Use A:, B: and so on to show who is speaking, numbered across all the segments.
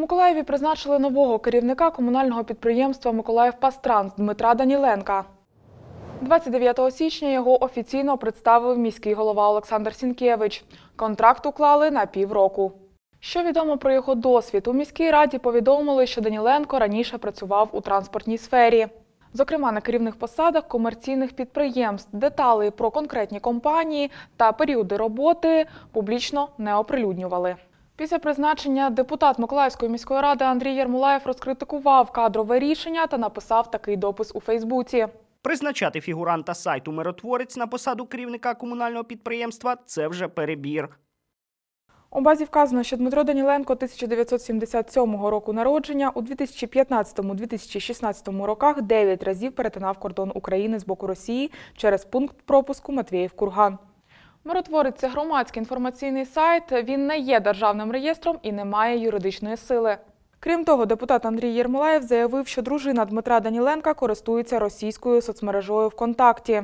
A: Миколаєві призначили нового керівника комунального підприємства Миколаївпастранс Дмитра Даніленка. 29 січня його офіційно представив міський голова Олександр Сінкевич. Контракт уклали на півроку. Що відомо про його досвід? У міській раді повідомили, що Даніленко раніше працював у транспортній сфері. Зокрема, на керівних посадах комерційних підприємств деталі про конкретні компанії та періоди роботи публічно не оприлюднювали. Після призначення депутат Миколаївської міської ради Андрій Єрмолаєв розкритикував кадрове рішення та написав такий допис у Фейсбуці.
B: Призначати фігуранта сайту Миротворець на посаду керівника комунального підприємства це вже перебір.
A: У базі вказано, що Дмитро Даніленко 1977 року народження у 2015-2016 роках 9 разів перетинав кордон України з боку Росії через пункт пропуску Матвіїв-Курган. Миротворець громадський інформаційний сайт. Він не є державним реєстром і не має юридичної сили. Крім того, депутат Андрій Єрмолаєв заявив, що дружина Дмитра Даніленка користується російською соцмережою ВКонтакті.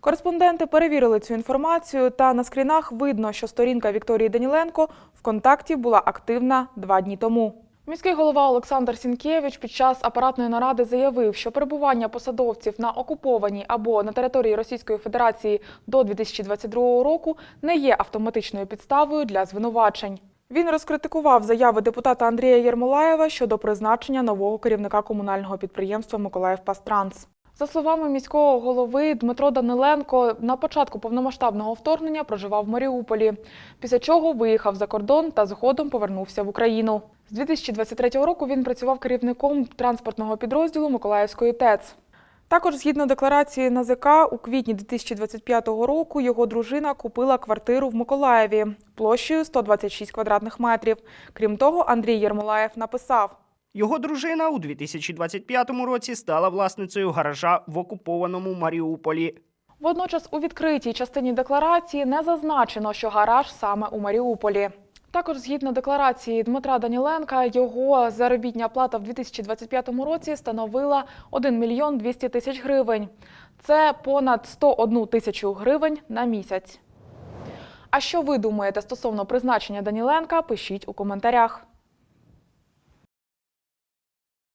A: Кореспонденти перевірили цю інформацію, та на скрінах видно, що сторінка Вікторії Даніленко ВКонтакті була активна два дні тому. Міський голова Олександр Сінкевич під час апаратної наради заявив, що перебування посадовців на окупованій або на території Російської Федерації до 2022 року не є автоматичною підставою для звинувачень. Він розкритикував заяви депутата Андрія Єрмолаєва щодо призначення нового керівника комунального підприємства Миколаївпастранс. За словами міського голови, Дмитро Даниленко на початку повномасштабного вторгнення проживав в Маріуполі, після чого виїхав за кордон та згодом повернувся в Україну. З 2023 року він працював керівником транспортного підрозділу Миколаївської ТЕЦ. Також, згідно декларації НАЗК, у квітні 2025 року його дружина купила квартиру в Миколаєві площею 126 квадратних метрів. Крім того, Андрій Єрмолаєв написав:
B: Його дружина у 2025 році стала власницею гаража в окупованому Маріуполі.
A: Водночас у відкритій частині декларації не зазначено, що гараж саме у Маріуполі. Також згідно декларації Дмитра Даніленка, його заробітня плата в 2025 році становила 1 мільйон 200 тисяч гривень. Це понад 101 тисячу гривень на місяць. А що ви думаєте стосовно призначення Даніленка? Пишіть у коментарях.